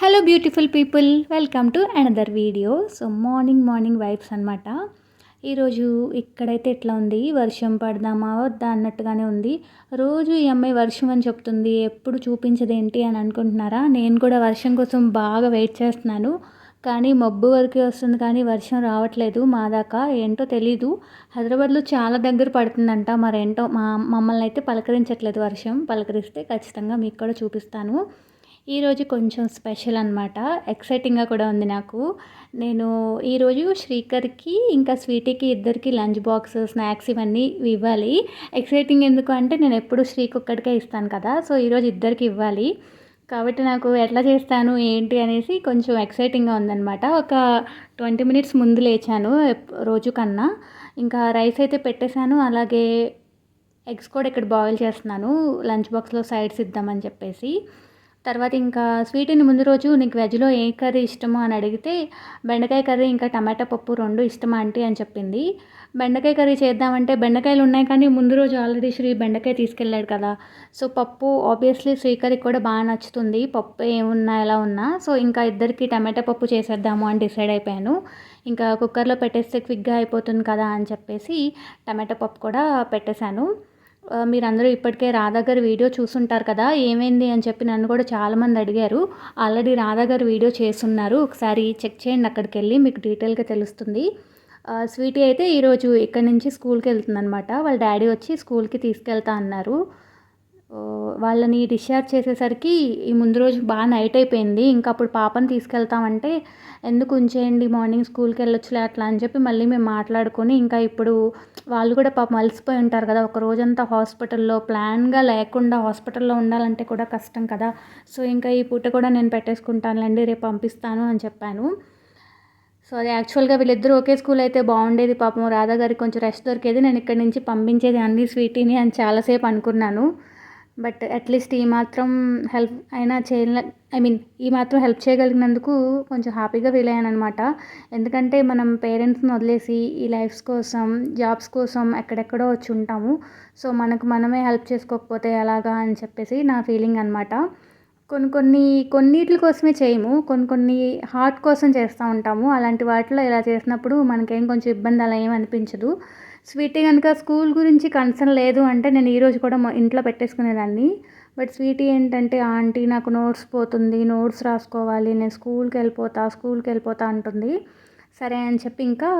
Hello beautiful people welcome to another video so morning morning vibes అనమాట ఈరోజు ఇక్కడైతే ఎట్లా ఉంది? వర్షం పడదామా? వద్దా? అన్నట్టుగానే ఉంది. రోజు ఈ అమ్మాయి వర్షం అని చెప్తుంది. ఎప్పుడు చూపించదు ఏంటి అని అనుకుంటున్నారా? నేను కూడా వర్షం కోసం బాగా వెయిట్ చేస్తున్నాను. కానీ మబ్బు వరకే వస్తుంది కానీ వర్షం రావట్లేదు మా దాకా. ఏంటో తెలీదు. హైదరాబాద్లో చాలా దగ్గర పడుతుందంట. మరేంటో మా మమ్మల్ని అయితే పలకరించట్లేదు వర్షం. పలకరిస్తే ఖచ్చితంగా మీకు కూడా చూపిస్తాను. ఈరోజు కొంచెం స్పెషల్ అనమాట ఎక్సైటింగ్గా కూడా ఉంది నాకు. నేను ఈరోజు శ్రీకర్కి ఇంకా స్వీటీకి ఇద్దరికి లంచ్ బాక్స్ స్నాక్స్ ఇవన్నీ ఇవ్వాలి. ఎక్సైటింగ్ ఎందుకు అంటే నేను ఎప్పుడు శ్రీకి ఒక్కడికే ఇస్తాను కదా సో ఈరోజు ఇద్దరికి ఇవ్వాలి. కాబట్టి నాకు ఎట్లా చేస్తాను ఏంటి అనేసి కొంచెం ఎక్సైటింగ్గా ఉందన్నమాట. ఒక ట్వంటీ మినిట్స్ ముందు లేచాను రోజు కన్నా. ఇంకా రైస్ అయితే పెట్టేశాను అలాగే ఎగ్స్ కూడా ఇక్కడ బాయిల్ చేస్తున్నాను లంచ్ బాక్స్లో సైడ్స్ ఇద్దామని చెప్పేసి. తర్వాత ఇంకా స్వీట్ని ముందు రోజు నీకు వెజ్లో ఏ కర్రీ ఇష్టమో అని అడిగితే బెండకాయ కర్రీ ఇంకా టమాటా పప్పు రెండు ఇష్టమా ఆంటీ అని చెప్పింది. బెండకాయ కర్రీ చేద్దామంటే బెండకాయలు ఉన్నాయి కానీ ముందు రోజు ఆల్రెడీ శ్రీ బెండకాయ తీసుకెళ్ళాడు కదా. సో పప్పు ఆబ్వియస్లీ శ్రీకర్కి కూడా బాగా నచ్చుతుంది. పప్పు ఏమున్నా ఎలా ఉన్నా. సో ఇంకా ఇద్దరికి టమాటా పప్పు చేసేద్దాము అని డిసైడ్ అయిపోయాను. ఇంకా కుక్కర్లో పెట్టేస్తే క్విక్గా అయిపోతుంది కదా అని చెప్పేసి టమాటా పప్పు కూడా పెట్టేశాను. మీరందరూ ఇప్పటికే రాధా గారి వీడియో చూసుంటారు కదా ఏమైంది అని చెప్పి నన్ను కూడా చాలామంది అడిగారు. ఆల్రెడీ రాధా గారు వీడియో చేస్తున్నారు. ఒకసారి చెక్ చేయండి అక్కడికి వెళ్ళి మీకు డీటెయిల్గా తెలుస్తుంది. స్వీటీ అయితే ఈరోజు ఇక్కడి నుంచి స్కూల్కి వెళ్తుందనమాట వాళ్ళ డాడీ వచ్చి స్కూల్కి తీసుకెళ్తా అన్నారు. వాళ్ళని డిశ్చార్జ్ చేసేసరికి ఈ ముందు రోజు బాగా నైట్ అయిపోయింది. ఇంకా అప్పుడు పాపని తీసుకెళ్తామంటే ఎందుకు ఉంచేయండి మార్నింగ్ స్కూల్కి వెళ్ళొచ్చులే అట్లా అని చెప్పి మళ్ళీ మేము మాట్లాడుకొని ఇంకా ఇప్పుడు వాళ్ళు కూడా పాపం అలసిపోయి ఉంటారు కదా ఒక రోజంతా హాస్పిటల్లో ప్లాన్గా లేకుండా హాస్పిటల్లో ఉండాలంటే కూడా కష్టం కదా. సో ఇంకా ఈ పూట కూడా నేను పెట్టేసుకుంటానులేండి రేపు పంపిస్తాను అని చెప్పాను. సో అది యాక్చువల్గా వీళ్ళిద్దరూ ఒకే స్కూల్ అయితే బాగుండేది పాపం. రాధా గారికి కొంచెం రెస్ట్ దొరికేది నేను ఇక్కడి నుంచి పంపించేది అన్ని స్వీటీని అని చాలాసేపు అనుకున్నాను. బట్ అట్లీస్ట్ ఈ మాత్రం హెల్ప్ అయినా చేయలే ఐ మీన్ ఈ మాత్రం హెల్ప్ చేయగలిగినందుకు కొంచెం హ్యాపీగా ఫీల్ అయ్యాను అనమాట ఎందుకంటే మనం పేరెంట్స్ని వదిలేసి ఈ లైఫ్స్ కోసం జాబ్స్ కోసం ఎక్కడెక్కడో వచ్చి ఉంటాము. సో మనకు మనమే హెల్ప్ చేసుకోకపోతే ఎలాగా అని చెప్పేసి నా ఫీలింగ్ అనమాట కొన్ని కొన్ని కొన్నిటి కోసమే చేయము. కొన్ని కొన్ని హార్ట్ కోసం చేస్తూ ఉంటాము. అలాంటి వాటిలో ఇలా చేసినప్పుడు మనకేం కొంచెం ఇబ్బంది అలా ఏం అనిపించదు. స్వీటీ కనుక స్కూల్ గురించి కన్సర్న్ లేదు అంటే నేను ఈరోజు కూడా ఇంట్లో పెట్టేసుకునేదాన్ని. బట్ స్వీటీ ఏంటంటే ఆంటీ నాకు నోట్స్ పోతుంది నోట్స్ రాసుకోవాలి నేను స్కూల్కి వెళ్ళిపోతా స్కూల్కి వెళ్ళిపోతా అంటుంది. సరే అని చెప్పి ఇంకా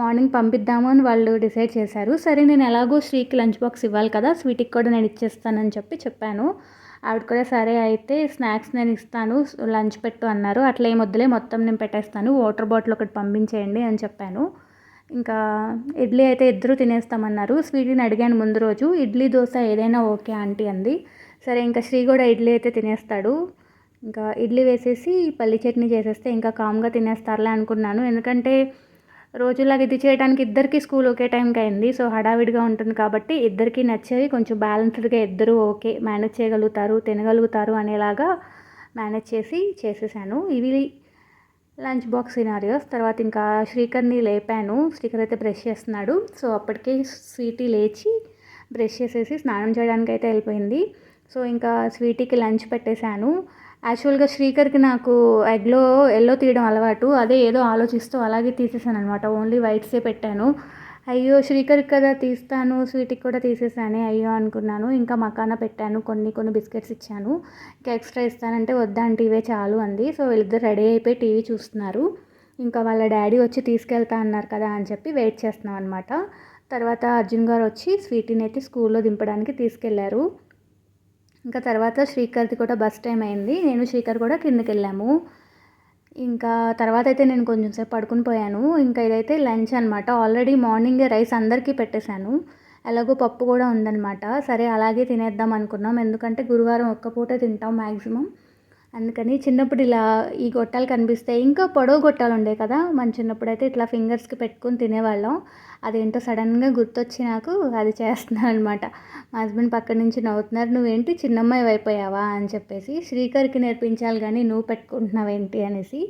మార్నింగ్ పంపిద్దాము అని వాళ్ళు డిసైడ్ చేశారు. సరే నేను ఎలాగో శ్రీకి లంచ్ బాక్స్ ఇవ్వాలి కదా స్వీటీకి కూడా నేను ఇచ్చేస్తానని చెప్పి చెప్పాను. ఆవిడ కూడా సరే అయితే స్నాక్స్ నేను ఇస్తాను లంచ్ పెట్టు అన్నారు. అట్లా ఏం వద్దులే మొత్తం నేను పెట్టేస్తాను వాటర్ బాటిల్ ఒకటి పంపించేయండి అని చెప్పాను. ఇంకా ఇడ్లీ అయితే ఇద్దరు తినేస్తామన్నారు. స్వీటీని అడిగాను ముందు రోజు. ఇడ్లీ దోశ ఏదైనా ఓకే ఆంటీ అంది. సరే ఇంకా శ్రీ కూడా ఇడ్లీ అయితే తినేస్తాడు. ఇంకా ఇడ్లీ వేసేసి పల్లి చట్నీ చేసేస్తే ఇంకా కామ్గా తినేస్తారులే అనుకున్నాను. ఎందుకంటే రోజులాగా ఇది చేయడానికి ఇద్దరికి స్కూల్ ఒకే టైంకి అయింది. సో హడావిడిగా ఉంటుంది కాబట్టి ఇద్దరికి నచ్చేవి కొంచెం బ్యాలెన్స్డ్గా ఇద్దరు ఓకే మేనేజ్ చేయగలుగుతారు తినగలుగుతారు అనేలాగా మేనేజ్ చేసి చేసేసాను. ఇవి లంచ్ బాక్స్ సినారియోస్. తర్వాత ఇంకా శ్రీకర్ని లేపాను. శ్రీకర్ అయితే బ్రష్ చేస్తున్నాడు. సో అప్పటికే స్వీటీ లేచి బ్రష్ చేసేసి స్నానం చేయడానికి అయితే వెళ్ళిపోయింది. సో ఇంకా స్వీటీకి లంచ్ పెట్టేశాను. యాక్చువల్గా శ్రీకర్కి నాకు ఎగ్లో ఎల్లో తీయడం అలవాటు. అదే ఏదో ఆలోచిస్తూ అలాగే తీసేసాను అనమాట ఓన్లీ వైట్సే పెట్టాను. అయ్యో శ్రీకర్ కదా తీస్తాను స్వీట్కి కూడా తీసేసానే అయ్యో అనుకున్నాను. ఇంకా మకాన పెట్టాను కొన్ని కొన్ని బిస్కెట్స్ ఇచ్చాను. ఇంకా ఎక్స్ట్రా ఇస్తానంటే వద్దంటే ఇవే చాలు అంది. సో వీళ్ళిద్దరు రెడీ అయిపోయి టీవీ చూస్తున్నారు. ఇంకా వాళ్ళ డాడీ వచ్చి తీసుకెళ్తా అన్నారు కదా అని చెప్పి వెయిట్ చేస్తున్నాం అనమాట తర్వాత అర్జున్ గారు వచ్చి స్వీటీని అయితే స్కూల్లో దింపడానికి తీసుకెళ్ళారు. ఇంకా తర్వాత శ్రీకర్ది కూడా బస్ టైం అయింది. నేను శ్రీకర్ కూడా కిందకి వెళ్ళాము. ఇంకా తర్వాత అయితే నేను కొంచెం సేపు పడుకుని పోయాను. ఇంకా ఇదైతే లంచ్ అనమాట ఆల్రెడీ మార్నింగే రైస్ అందరికీ పెట్టేశాను. ఎలాగో పప్పు కూడా ఉందన్నమాట. సరే అలాగే తినేద్దాం అనుకున్నాం. ఎందుకంటే గురువారం ఒక్క పూట తింటాం మ్యాక్సిమం అందుకని చిన్నప్పుడు ఇలా ఈ గొట్టాలు కనిపిస్తాయి ఇంకా పొడవు గొట్టాలు ఉండే కదా మన చిన్నప్పుడు అయితే ఇట్లా ఫింగర్స్కి పెట్టుకుని తినేవాళ్ళం. అదేంటో సడన్గా గుర్తొచ్చి నాకు అది చేస్తున్నాను అనమాట మా హస్బెండ్ పక్క నుంచి నవ్వుతున్నారు నువ్వేంటి చిన్నమ్మాయి అయిపోయావా? అని చెప్పేసి శ్రీకర్కి నేర్పించాలి కానీ నువ్వు పెట్టుకుంటున్నావేంటి? అనేసి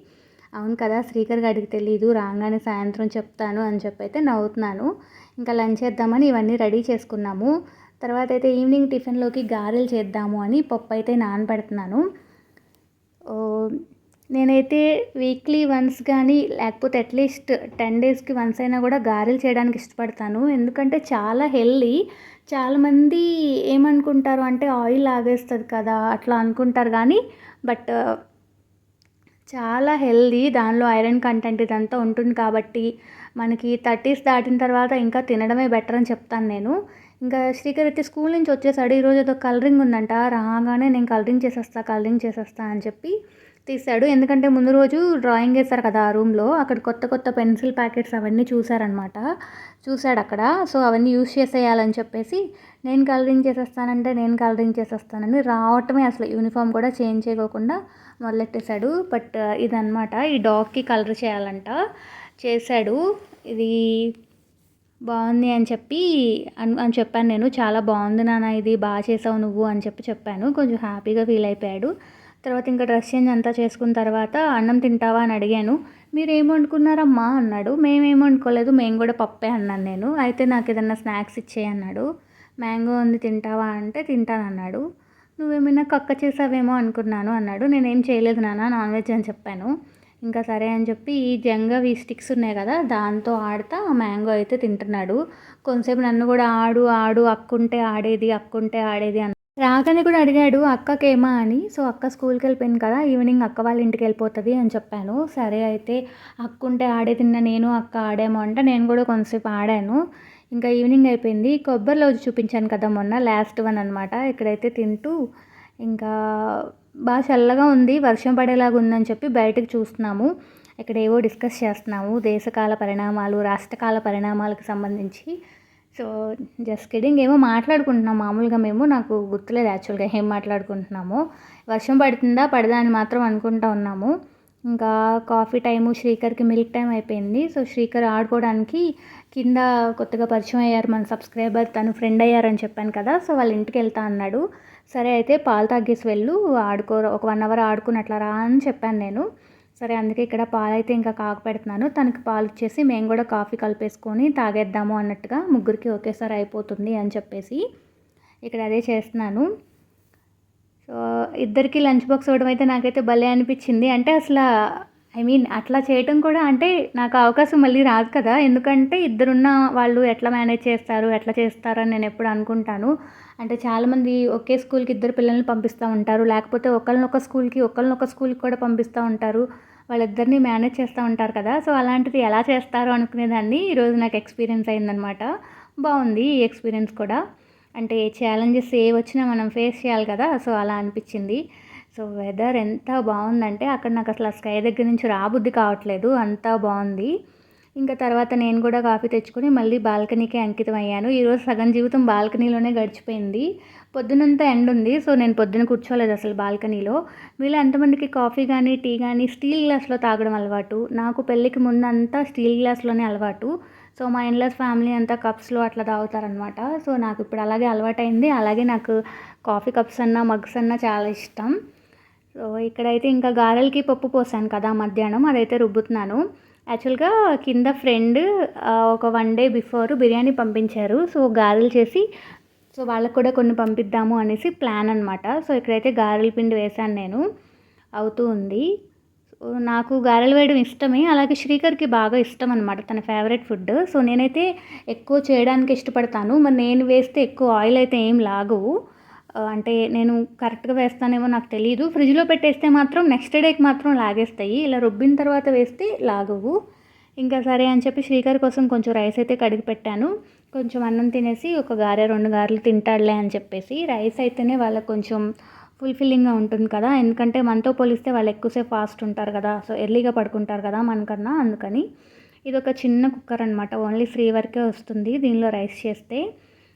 అవును కదా శ్రీకర్ గడికి తెలియదు రాగానే సాయంత్రం చెప్తాను అని చెప్పి అయితే నవ్వుతున్నాను. ఇంకా లంచ్ చేద్దామని ఇవన్నీ రెడీ చేసుకున్నాము. తర్వాత అయితే ఈవినింగ్ టిఫిన్లోకి గారెలు చేద్దాము అని పప్పు అయితే నానబెడుతున్నాను. నేనైతే వీక్లీ వన్స్ కానీ లేకపోతే అట్లీస్ట్ టెన్ డేస్కి వన్స్ అయినా కూడా గారెలు చేయడానికి ఇష్టపడతాను. ఎందుకంటే చాలా హెల్దీ చాలామంది ఏమనుకుంటారు అంటే ఆయిల్ ఆగేస్తుంది కదా అట్లా అనుకుంటారు కానీ బట్ చాలా హెల్దీ దానిలో ఐరన్ కంటెంట్ ఇదంతా ఉంటుంది కాబట్టి మనకి థర్టీస్ దాటిన తర్వాత ఇంకా తినడమే బెటర్ అని చెప్తాను నేను. ఇంకా శ్రీకర్ అయితే స్కూల్ నుంచి వచ్చేసాడు. ఈరోజు ఏదో కలరింగ్ ఉందంట. రాగానే నేను కలరింగ్ చేసేస్తా కలరింగ్ చేసేస్తా అని చెప్పి తీశాడు ఎందుకంటే ముందు రోజు డ్రాయింగ్ వేస్తారు కదా ఆ రూమ్లో అక్కడ కొత్త కొత్త పెన్సిల్ ప్యాకెట్స్ అవన్నీ చూసారనమాట చూశాడు అక్కడ. సో అవన్నీ యూస్ చేసేయాలని చెప్పేసి నేను కలరింగ్ చేసేస్తానంటే నేను కలరింగ్ చేసేస్తానని రావటమే అసలు యూనిఫామ్ కూడా చేంజ్ చేయకోకుండా మొదలెట్టేశాడు. బట్ ఇదనమాట ఈ డాగ్కి కలర్ చేయాలంట. చేశాడు. ఇది బాగుంది అని చెప్పి అని అని చెప్పాను నేను. చాలా బాగుంది నాన్న ఇది బాగా చేసావు నువ్వు అని చెప్పి చెప్పాను. కొంచెం హ్యాపీగా ఫీల్ అయిపోయాడు. తర్వాత ఇంకా డ్రెస్ చేంజ్ అంతా చేసుకున్న తర్వాత అన్నం తింటావా అని అడిగాను. మీరు ఏం వండుకున్నారమ్మా అన్నాడు. మేమేం వండుకోలేదు మేము కూడా పప్పే అన్నాను నేను. అయితే నాకు ఏదన్నా స్నాక్స్ ఇచ్చేయి అన్నాడు. మ్యాంగో ఉంది తింటావా అంటే తింటానన్నాడు నువ్వేమైనా కక్క చేసావేమో అనుకున్నాను అన్నాడు. నేనేం చేయలేదు నాన్న నాన్ వెజ్ అని చెప్పాను. ఇంకా సరే అని చెప్పి ఈ జంగవి స్టిక్స్ ఉన్నాయి కదా దాంతో ఆడుతా మ్యాంగో అయితే తింటున్నాడు. కొంతసేపు నన్ను కూడా ఆడు ఆడు అక్కుంటే ఆడేది అక్కుంటే ఆడేది అన్న. రాగానే కూడా అడిగాడు అక్కకేమా అని? సో అక్క స్కూల్కి వెళ్ళిపోయింది కదా ఈవినింగ్ అక్క వాళ్ళ ఇంటికి వెళ్ళిపోతుంది అని చెప్పాను. సరే అయితే అక్కుంటే ఆడే తిన్న నేను అక్క ఆడాము అంటే నేను కూడా కొంతసేపు ఆడాను. ఇంకా ఈవినింగ్ అయిపోయింది. కొబ్బరి రోజు చూపించాను కదా మొన్న లాస్ట్ వన్ అనమాట ఇక్కడైతే తింటూ ఇంకా బాగా చల్లగా ఉంది వర్షం పడేలాగా ఉందని చెప్పి బయటకు చూస్తున్నాము. ఇక్కడ ఏవో డిస్కస్ చేస్తున్నాము దేశకాల పరిణామాలు రాష్ట్రకాల పరిణామాలకు సంబంధించి. సో జస్ట్ కిడింగ్ ఏమో మాట్లాడుకుంటున్నాం మామూలుగా మేము. నాకు గుర్తులేదు యాక్చువల్గా ఏం మాట్లాడుకుంటున్నాము. వర్షం పడుతుందా పడదా అని మాత్రం అనుకుంటా ఉన్నాము. ఇంకా కాఫీ టైము శ్రీకర్కి మిల్క్ టైం అయిపోయింది. సో శ్రీకర్ ఆడుకోవడానికి కింద కొత్తగా పరిచయం అయ్యారు మన సబ్స్క్రైబర్. తను ఫ్రెండ్ అయ్యారని చెప్పాను కదా. సో వాళ్ళ ఇంటికి వెళ్తా అన్నాడు. సరే అయితే పాలు తగ్గేసి వెళ్ళు ఆడుకో ఒక వన్ అవర్ ఆడుకుని అట్లా రా అని చెప్పాను నేను. సరే అందుకే ఇక్కడ పాలు అయితే ఇంకా కాక పెడుతున్నాను తనకి పాలు ఇచ్చేసి మేము కూడా కాఫీ కలిపేసుకొని తాగేద్దాము అన్నట్టుగా ముగ్గురికి ఒకేసారి అయిపోతుంది అని చెప్పేసి ఇక్కడ అదే చేస్తున్నాను. సో ఇద్దరికి లంచ్ బాక్స్ ఇవ్వడం అయితే నాకైతే భలే అనిపించింది. అంటే అసలు ఐ మీన్ అట్లా చేయటం కూడా అంటే నాకు అవకాశం మళ్ళీ రాదు కదా. ఎందుకంటే ఇద్దరున్న వాళ్ళు ఎట్లా మేనేజ్ చేస్తారు ఎట్లా చేస్తారు అని నేను ఎప్పుడు అనుకుంటాను. అంటే చాలామంది ఒకే స్కూల్కి ఇద్దరు పిల్లల్ని పంపిస్తూ ఉంటారు. లేకపోతే ఒకళ్ళనొక ఒక స్కూల్కి ఒకళ్ళనొక ఒక స్కూల్కి కూడా పంపిస్తూ ఉంటారు. వాళ్ళిద్దరిని మేనేజ్ చేస్తూ ఉంటారు కదా. సో అలాంటిది ఎలా చేస్తారో అనుకునేదాన్ని ఈరోజు నాకు ఎక్స్పీరియన్స్ అయిందనమాట బాగుంది ఈ ఎక్స్పీరియన్స్ కూడా. అంటే ఛాలెంజెస్ ఏ వచ్చినా మనం ఫేస్ చేయాలి కదా. సో అలా అనిపించింది. సో వెదర్ ఎంత బాగుందంటే అక్కడ నాకు అసలు స్కై దగ్గర నుంచి రాబుద్ది కావట్లేదు అంతా బాగుంది. ఇంకా తర్వాత నేను కూడా కాఫీ తెచ్చుకొని మళ్ళీ బాల్కనీకే అంకితం అయ్యాను. ఈరోజు సగం జీవితం బాల్కనీలోనే గడిచిపోయింది. పొద్దునంతా ఎండ్ ఉంది సో నేను పొద్దున కూర్చోలేదు అసలు బాల్కనీలో. మీలో ఎంతమందికి కాఫీ కానీ టీ కానీ స్టీల్ గ్లాస్లో తాగడం అలవాటు? నాకు పెళ్ళికి ముందంతా స్టీల్ గ్లాస్లోనే అలవాటు. సో మా ఇన్లాస్ ఫ్యామిలీ అంతా కప్స్లో అట్లా తాగుతారనమాట సో నాకు ఇప్పుడు అలాగే అలవాటైంది. అలాగే నాకు కాఫీ కప్స్ అన్నా మగ్స్ అన్నా చాలా ఇష్టం. సో ఇక్కడైతే ఇంకా గారెలకి పప్పు పోసాను కదా మధ్యాహ్నం అదైతే రుబ్బుతున్నాను. యాక్చువల్గా కింద ఫ్రెండ్ ఒక వన్ డే బిఫోర్ బిర్యానీ పంపించారు. సో గారెలు చేసి సో వాళ్ళకు కూడా కొన్ని పంపిద్దాము అనేసి ప్లాన్ అనమాట సో ఇక్కడైతే గారెల పిండి వేశాను నేను. అవుతూ ఉంది. సో నాకు గారెలు వేయడం ఇష్టమే. అలాగే శ్రీకర్కి బాగా ఇష్టం అనమాట తన ఫేవరెట్ ఫుడ్. సో నేనైతే ఎక్కువ చేయడానికి ఇష్టపడతాను. మరి నేను వేస్తే ఎక్కువ ఆయిల్ అయితే ఏం లాగవు. అంటే నేను కరెక్ట్గా వేస్తానేమో నాకు తెలియదు ఫ్రిడ్జ్లో పెట్టేస్తే మాత్రం నెక్స్ట్ డేకి మాత్రం లాగేస్తాయి. ఇలా రుబ్బిన తర్వాత వేస్తే లాగవు. ఇంకా సరే అని చెప్పి శ్రీకర్ కోసం కొంచెం రైస్ అయితే కడిగి పెట్టాను. కొంచెం అన్నం తినేసి ఒక గారె రెండు గారెలు తింటాడులే అని చెప్పేసి రైస్ అయితేనే వాళ్ళకి కొంచెం ఫుల్ఫిల్లింగ్గా ఉంటుంది కదా. ఎందుకంటే మనతో పోలిస్తే వాళ్ళు ఎక్కువసేపు ఫాస్ట్ ఉంటారు కదా. సో ఎర్లీగా పడుకుంటారు కదా మనకన్నా అందుకని. ఇది ఒక చిన్న కుక్కర్ అనమాట ఓన్లీ ఫ్రీ వరకే వస్తుంది దీనిలో రైస్ చేస్తే.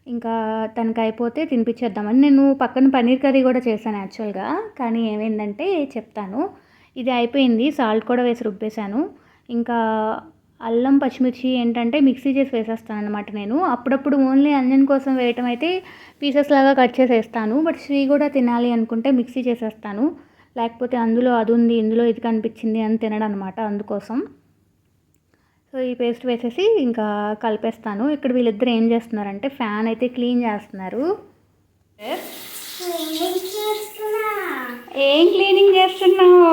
ఇంకా తనకి అయిపోతే తినిపించేద్దామని నేను పక్కన పన్నీర్ కర్రీ కూడా చేశాను యాక్చువల్గా. కానీ ఏమైందంటే చెప్తాను. ఇది అయిపోయింది సాల్ట్ కూడా వేసి రుబ్బేశాను. ఇంకా అల్లం పచ్చిమిర్చి ఏంటంటే మిక్సీ చేసి వేసేస్తాను అనమాట నేను. అప్పుడప్పుడు ఓన్లీ అంజన్ కోసం వేయటం అయితే పీసెస్ లాగా కట్ చేసేస్తాను. బట్ శ్రీ కూడా తినాలి అనుకుంటే మిక్సీ చేసేస్తాను. లేకపోతే అందులో అది ఉంది ఇందులో ఇది కనిపించింది అని తినడం అనమాట అందుకోసం. సో ఈ పేస్ట్ వేసేసి ఇంకా కలిపేస్తాను. ఇక్కడ వీళ్ళిద్దరు ఏం చేస్తున్నారంటే ఫ్యాన్ అయితే క్లీన్ చేస్తున్నారు. ఏం క్లీనింగ్ చేస్తున్నావు?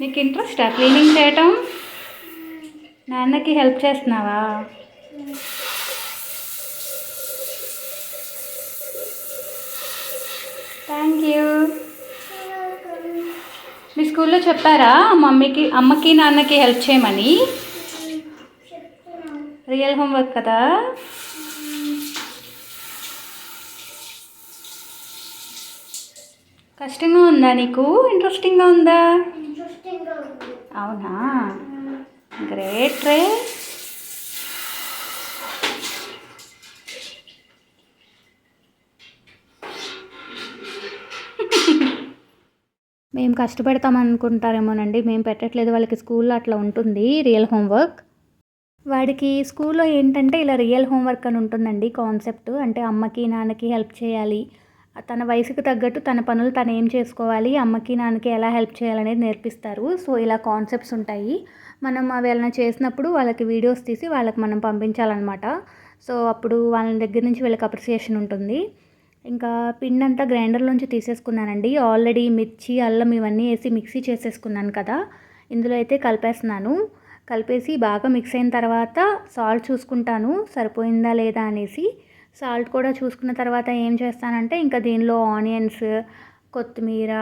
నీకు ఇంట్రెస్టా క్లీనింగ్ చేయటం? నాన్నకి హెల్ప్ చేస్తున్నావా? Thank you. స్కూల్లో చెప్పారా? మమ్మీకి అమ్మకి నాన్నకి హెల్ప్ చేయమని? రియల్ హోంవర్క్ కదా? కష్టంగా ఉందా నీకు? ఇంట్రెస్టింగ్గా ఉందా? అవునా? గ్రేట్ రే. మేము కష్టపెడతాం అనుకుంటారేమోనండి మేము పెట్టట్లేదు వాళ్ళకి స్కూల్లో అట్లా ఉంటుంది రియల్ హోంవర్క్. వాడికి స్కూల్లో ఏంటంటే ఇలా రియల్ హోంవర్క్ అని ఉంటుందండి కాన్సెప్ట్. అంటే అమ్మకి నాన్నకి హెల్ప్ చేయాలి. తన వయసుకు తగ్గట్టు తన పనులు తను ఏం చేసుకోవాలి అమ్మకి నాన్నకి ఎలా హెల్ప్ చేయాలనేది నేర్పిస్తారు. సో ఇలా కాన్సెప్ట్స్ ఉంటాయి. మనం అవి ఏమైనా చేసినప్పుడు వాళ్ళకి వీడియోస్ తీసి వాళ్ళకి మనం పంపించాలన్నమాట. సో అప్పుడు వాళ్ళ దగ్గర నుంచి వీళ్ళకి అప్రిసియేషన్ ఉంటుంది. ఇంకా పిండి అంతా గ్రైండర్లోంచి తీసేసుకున్నానండి. ఆల్రెడీ మిర్చి అల్లం ఇవన్నీ వేసి మిక్సీ చేసేసుకున్నాను కదా. ఇందులో అయితే కలిపేస్తున్నాను. కలిపేసి బాగా మిక్స్ అయిన తర్వాత సాల్ట్ చూసుకుంటాను. సరిపోయిందా లేదా అనేసి. సాల్ట్ కూడా చూసుకున్న తర్వాత ఏం చేస్తానంటే ఇంకా దీనిలో ఆనియన్స్ కొత్తిమీర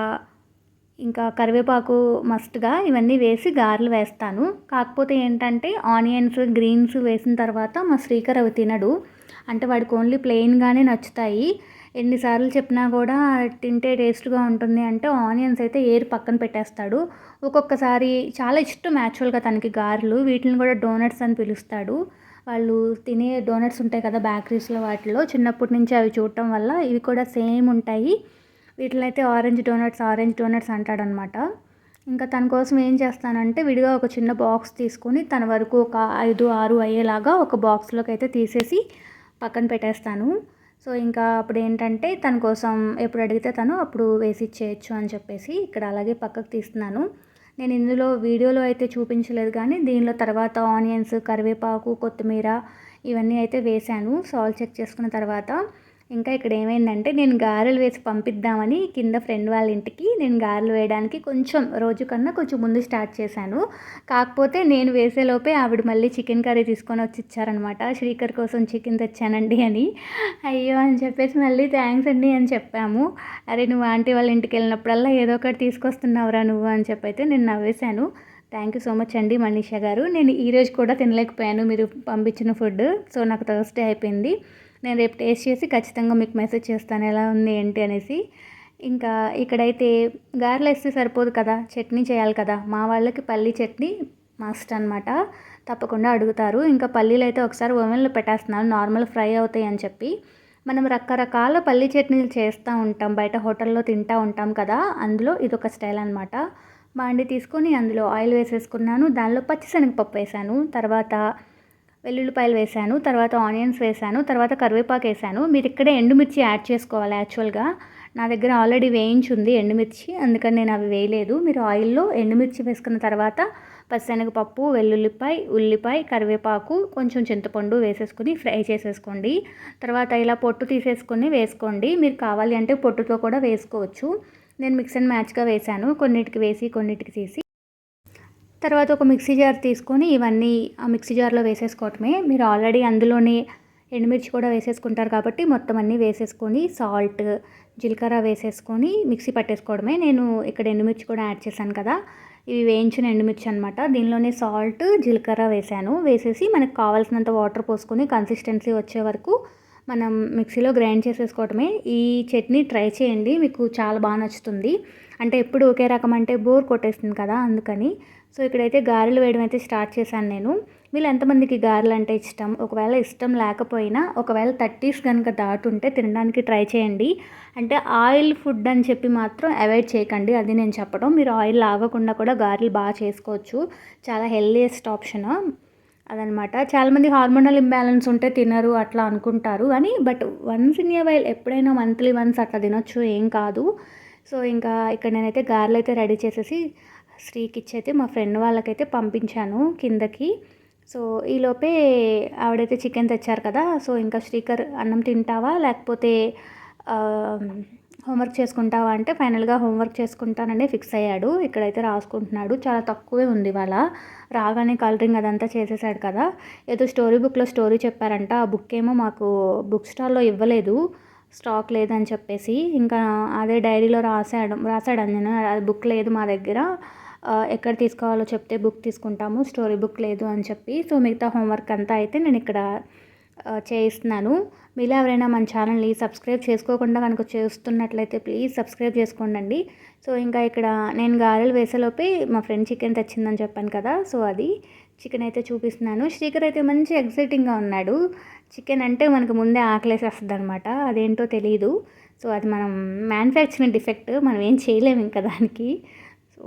ఇంకా కరివేపాకు మస్ట్గా ఇవన్నీ వేసి గారెలు వేస్తాను. కాకపోతే ఏంటంటే ఆనియన్స్ గ్రీన్స్ వేసిన తర్వాత మా శ్రీకర్ అవి తినడు. అంటే వాడికి ఓన్లీ ప్లెయిన్గానే నచ్చుతాయి. ఎన్నిసార్లు చెప్పినా కూడా తింటే టేస్ట్గా ఉంటుంది. అంటే ఆనియన్స్ అయితే ఏరు పక్కన పెట్టేస్తాడు. ఒక్కొక్కసారి చాలా ఇష్టం యాక్చువల్గా తనకి గారెలు. వీటిని కూడా డోనట్స్ అని పిలుస్తాడు. వాళ్ళు తినే డోనట్స్ ఉంటాయి కదా బేకరీస్లో వాటిలో. చిన్నప్పటి నుంచి అవి చూడటం వల్ల ఇవి కూడా సేమ్ ఉంటాయి. వీటిలో అయితే ఆరెంజ్ డోనట్స్ ఆరెంజ్ డోనట్స్ అంటాడనమాట. ఇంకా తన కోసం ఏం చేస్తానంటే విడిగా ఒక చిన్న బాక్స్ తీసుకొని తన వరకు ఒక ఐదు ఆరు అయ్యేలాగా ఒక బాక్స్లోకి అయితే తీసేసి పక్కన పెట్టేస్తాను. సో ఇంకా అప్పుడు ఏంటంటే తన కోసం ఎప్పుడు అడిగితే తను అప్పుడు వేసి ఇచ్చేయచ్చు అని చెప్పేసి ఇక్కడ అలాగే పక్కకు తీస్తున్నాను. నేను ఇందులో వీడియోలో అయితే చూపించలేదు కానీ దీనిలో తర్వాత ఆనియన్స్ కరివేపాకు కొత్తిమీర ఇవన్నీ అయితే వేశాను. సాల్ట్ చెక్ చేసుకున్న తర్వాత ఇంకా ఇక్కడ ఏమైందంటే నేను గారెలు వేసి పంపిద్దామని కింద ఫ్రెండ్ వాళ్ళ ఇంటికి నేను గారెలు వేయడానికి కొంచెం రోజు కన్నా కొంచెం ముందు స్టార్ట్ చేశాను. కాకపోతే నేను వేసేలోపే ఆవిడ మళ్ళీ చికెన్ కర్రీ తీసుకొని వచ్చి ఇచ్చారనమాట శ్రీకర్ కోసం చికెన్ తెచ్చానండి అని. అయ్యో అని చెప్పేసి మళ్ళీ థ్యాంక్స్ అండి అని చెప్పాము. అరే నువ్వు ఆంటీ వాళ్ళ ఇంటికి వెళ్ళినప్పుడల్లా ఏదో ఒకటి తీసుకొస్తున్నావురా నువ్వు అని చెప్పి అయితే నేను నవ్వేశాను. థ్యాంక్ యూ సో మచ్ అండి మనీషా గారు. నేను ఈరోజు కూడా తినలేకపోయాను మీరు పంపించిన ఫుడ్ సో నాకు థర్స్డే అయిపోయింది. నేను రేపు టేస్ట్ చేసి ఖచ్చితంగా మీకు మెసేజ్ చేస్తాను ఎలా ఉంది ఏంటి అనేసి. ఇంకా ఇక్కడైతే గారెలు వేస్తే సరిపోదు కదా చట్నీ చేయాలి కదా. మా వాళ్ళకి పల్లీ చట్నీ మస్ట్ అనమాట తప్పకుండా అడుగుతారు. ఇంకా పల్లీలు అయితే ఒకసారి ఓవెన్లో పెట్టేస్తున్నాను నార్మల్ ఫ్రై అవుతాయి అని చెప్పి. మనం రకరకాల పల్లీ చట్నీలు చేస్తూ ఉంటాం. బయట హోటల్లో తింటూ ఉంటాం కదా. అందులో ఇదొక స్టైల్ అనమాట బాండి తీసుకొని అందులో ఆయిల్ వేసేసుకున్నాను. దానిలో పచ్చిశనగపప్పు వేసాను. తర్వాత వెల్లుల్లిపాయలు వేసాను తర్వాత ఆనియన్స్ వేసాను తర్వాత కరివేపాకు వేసాను. మీరు ఇక్కడే ఎండుమిర్చి యాడ్ చేసుకోవాలి యాక్చువల్గా. నా దగ్గర ఆల్రెడీ వేయించి ఉంది ఎండుమిర్చి అందుకని నేను అవి వేయలేదు. మీరు ఆయిల్లో ఎండుమిర్చి వేసుకున్న తర్వాత పచ్చిశనగపప్పు వెల్లుల్లిపాయ ఉల్లిపాయ కరివేపాకు కొంచెం చింతపండు వేసేసుకుని ఫ్రై చేసేసుకోండి. తర్వాత ఇలా పొట్టు తీసేసుకొని వేసుకోండి. మీరు కావాలి అంటే పొట్టుతో కూడా వేసుకోవచ్చు. నేను మిక్స్ అండ్ మ్యాచ్గా వేసాను. కొన్నిటికి వేసి కొన్నిటికి తీసి. తర్వాత ఒక మిక్సీ జార్ తీసుకొని ఇవన్నీ ఆ మిక్సీ జార్లో వేసేసుకోవటమే. మీరు ఆల్రెడీ అందులోనే ఎండుమిర్చి కూడా వేసేసుకుంటారు కాబట్టి మొత్తం అన్నీ వేసేసుకొని సాల్ట్ జీలకర్ర వేసేసుకొని మిక్సీ పట్టేసుకోవడమే. నేను ఇక్కడ ఎండుమిర్చి కూడా యాడ్ చేశాను కదా. ఇవి వేయించిన ఎండుమిర్చి అనమాట దీనిలోనే సాల్ట్ జీలకర్ర వేసాను వేసేసి మనకు కావాల్సినంత వాటర్ పోసుకొని కన్సిస్టెన్సీ వచ్చే వరకు మనం మిక్సీలో గ్రైండ్ చేసేసుకోవటమే. ఈ చట్నీ ట్రై చేయండి మీకు చాలా బాగా నచ్చుతుంది. అంటే ఎప్పుడు ఒకే రకం అంటే బోర్ కొట్టేస్తుంది కదా అందుకని. సో ఇక్కడైతే గారెలు వేయడం అయితే స్టార్ట్ చేశాను నేను. వీళ్ళు ఎంతమందికి గారెలు అంటే ఇష్టం? ఒకవేళ ఇష్టం లేకపోయినా ఒకవేళ థర్టీస్ కనుక దాటుంటే తినడానికి ట్రై చేయండి. అంటే ఆయిల్ ఫుడ్ అని చెప్పి మాత్రం అవాయిడ్ చేయకండి అది నేను చెప్పడం. మీరు ఆయిల్ లాగకుండా కూడా గారెలు బాగా చేసుకోవచ్చు. చాలా హెల్దియెస్ట్ ఆప్షన్. అదనమాట. చాలామంది హార్మోనల్ ఇంబ్యాలెన్స్ ఉంటే తినరు అట్లా అనుకుంటారు. కానీ but once in a while ఎప్పుడైనా మంత్లీ వన్స్ అట్లా తినొచ్చు ఏం కాదు. సో ఇంకా ఇక్కడ నేనైతే గారెలు అయితే రెడీ చేసేసి శ్రీకి ఇచ్చైతే మా ఫ్రెండ్ వాళ్ళకైతే పంపించాను కిందకి. సో ఈలోపే ఆవిడైతే చికెన్ తెచ్చారు కదా సో ఇంకా శ్రీకర్ అన్నం తింటావా? లేకపోతే హోంవర్క్ చేసుకుంటావా అంటే ఫైనల్గా హోంవర్క్ చేసుకుంటానని ఫిక్స్ అయ్యాడు. ఇక్కడైతే రాసుకుంటున్నాడు. చాలా తక్కువే ఉంది వాళ్ళ రాగానే కలరింగ్ అదంతా చేసేసాడు కదా. ఏదో స్టోరీ బుక్లో స్టోరీ చెప్పారంట. ఆ బుక్ ఏమో మాకు బుక్ స్టాల్లో ఇవ్వలేదు. స్టాక్ లేదని చెప్పేసి. ఇంకా అదే డైరీలో రాశాడు రాశాడు నేను అది బుక్ లేదు మా దగ్గర. ఎక్కడ తీసుకోవాలో చెప్తే బుక్ తీసుకుంటాము. స్టోరీ బుక్ లేదు అని చెప్పి. సో మిగతా హోంవర్క్ అంతా అయితే నేను ఇక్కడ చేయిస్తున్నాను. మీలో ఎవరైనా మన ఛానల్ని సబ్స్క్రైబ్ చేసుకోకుండా కనుక చేస్తున్నట్లయితే ప్లీజ్ సబ్స్క్రైబ్ చేసుకోండి సో ఇంకా ఇక్కడ నేను గారెలు వేసేలోపే మా ఫ్రెండ్ చికెన్ తెచ్చిందని చెప్పాను కదా సో అది చికెన్ అయితే చూపిస్తున్నాను. శ్రీకర్ అయితే మంచి ఎక్సైటింగ్గా ఉన్నాడు. చికెన్ అంటే మనకు ముందే ఆకలేసేస్తుంది అనమాట అదేంటో తెలియదు సో అది మనం మ్యానుఫ్యాక్చరింగ్ డిఫెక్ట్ మనం ఏం చేయలేము ఇంకా దానికి. సో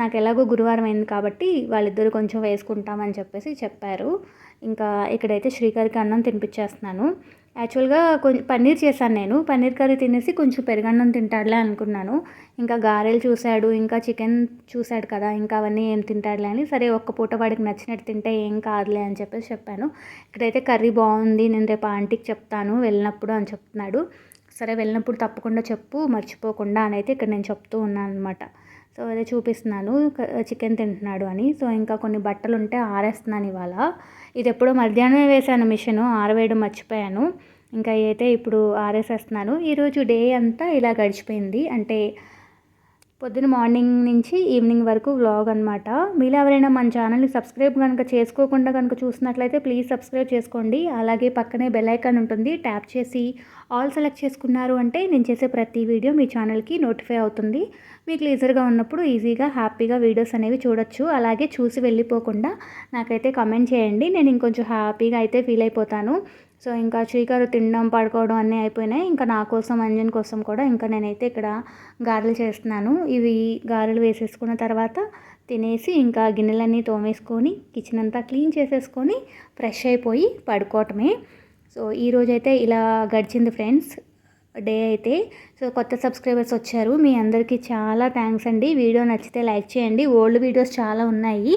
నాకు ఎలాగో గురువారం అయింది కాబట్టి వాళ్ళిద్దరు కొంచెం వేసుకుంటామని చెప్పేసి చెప్పారు. ఇంకా ఇక్కడైతే శ్రీకర్కి అన్నం తినిపించేస్తున్నాను. యాక్చువల్గా కొంచెం పన్నీర్ చేశాను నేను. పన్నీర్ కర్రీ తినేసి కొంచెం పెరుగన్నం తింటాడులే అనుకున్నాను. ఇంకా గారెలు చూశాడు ఇంకా చికెన్ చూశాడు కదా ఇంకా అవన్నీ ఏం తింటాడులే అని. సరే ఒక్క పూట వాడికి నచ్చినట్టు తింటే ఏం కాదులే అని చెప్పేసి చెప్పాను. ఇక్కడైతే కర్రీ బాగుంది నేను రేపు ఆంటీకి చెప్తాను వెళ్ళినప్పుడు అని చెప్తున్నాడు. సరే వెళ్ళినప్పుడు తప్పకుండా చెప్పు మర్చిపోకుండా అని అయితే ఇక్కడ నేను చెప్తూ ఉన్నాను అనమాట సో అదే చూపిస్తున్నాను. చికెన్ తింటున్నాడు అని. సో ఇంకా కొన్ని బట్టలు ఉంటే ఆరేస్తున్నాను ఇవాళ. ఇది ఎప్పుడో మధ్యాహ్నమే వేశాను మిషన్ ఆరవేయడం మర్చిపోయాను. ఇంకా అయితే ఇప్పుడు ఆరేసేస్తున్నాను. ఈరోజు డే అంతా ఇలా గడిచిపోయింది. అంటే పొద్దున మార్నింగ్ నుంచి ఈవినింగ్ వరకు వ్లాగ్ అనమాట మీలో ఎవరైనా మన ఛానల్ని సబ్స్క్రైబ్ కనుక చేసుకోకుండా కనుక చూసినట్లయితే ప్లీజ్ సబ్స్క్రైబ్ చేసుకోండి. అలాగే పక్కనే బెల్ ఐకాన్ ఉంటుంది. ట్యాప్ చేసి ఆల్ సెలెక్ట్ చేసుకున్నారు అంటే నేను చేసే ప్రతి వీడియో మీ ఛానల్కి నోటిఫై అవుతుంది. మీకు లీజర్గా ఉన్నప్పుడు ఈజీగా హ్యాపీగా వీడియోస్ అనేవి చూడొచ్చు. అలాగే చూసి వెళ్ళిపోకుండా నాకైతే కమెంట్ చేయండి. నేను ఇంకొంచెం హ్యాపీగా అయితే ఫీల్ అయిపోతాను. సో ఇంకా శ్రీకారు తినడం పడుకోవడం అన్నీ అయిపోయినాయి. ఇంకా నా కోసం అంజన్ కోసం కూడా ఇంకా నేనైతే ఇక్కడ గారెలు చేస్తున్నాను. ఇవి గారెలు వేసేసుకున్న తర్వాత తినేసి ఇంకా గిన్నెలన్నీ తోమేసుకొని కిచెన్ అంతా క్లీన్ చేసేసుకొని ఫ్రెష్ అయిపోయి పడుకోవటమే. సో ఈరోజైతే ఇలా గడిచింది ఫ్రెండ్స్ డే అయితే. సో కొత్త సబ్స్క్రైబర్స్ వచ్చారు. మీ అందరికీ చాలా థ్యాంక్స్ అండి. వీడియో నచ్చితే లైక్ చేయండి. ఓల్డ్ వీడియోస్ చాలా ఉన్నాయి.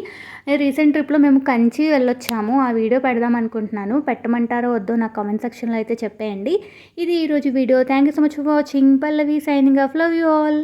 రీసెంట్ ట్రిప్లో మేము కంచి వెళ్ళొచ్చాము. ఆ వీడియో పెడదాం అనుకుంటున్నాను. పెట్టమంటారో వద్దో నాకు కామెంట్ సెక్షన్లో అయితే చెప్పేయండి. ఇది ఈరోజు video. Thank you so much for watching. Pallavi signing off. Love you all.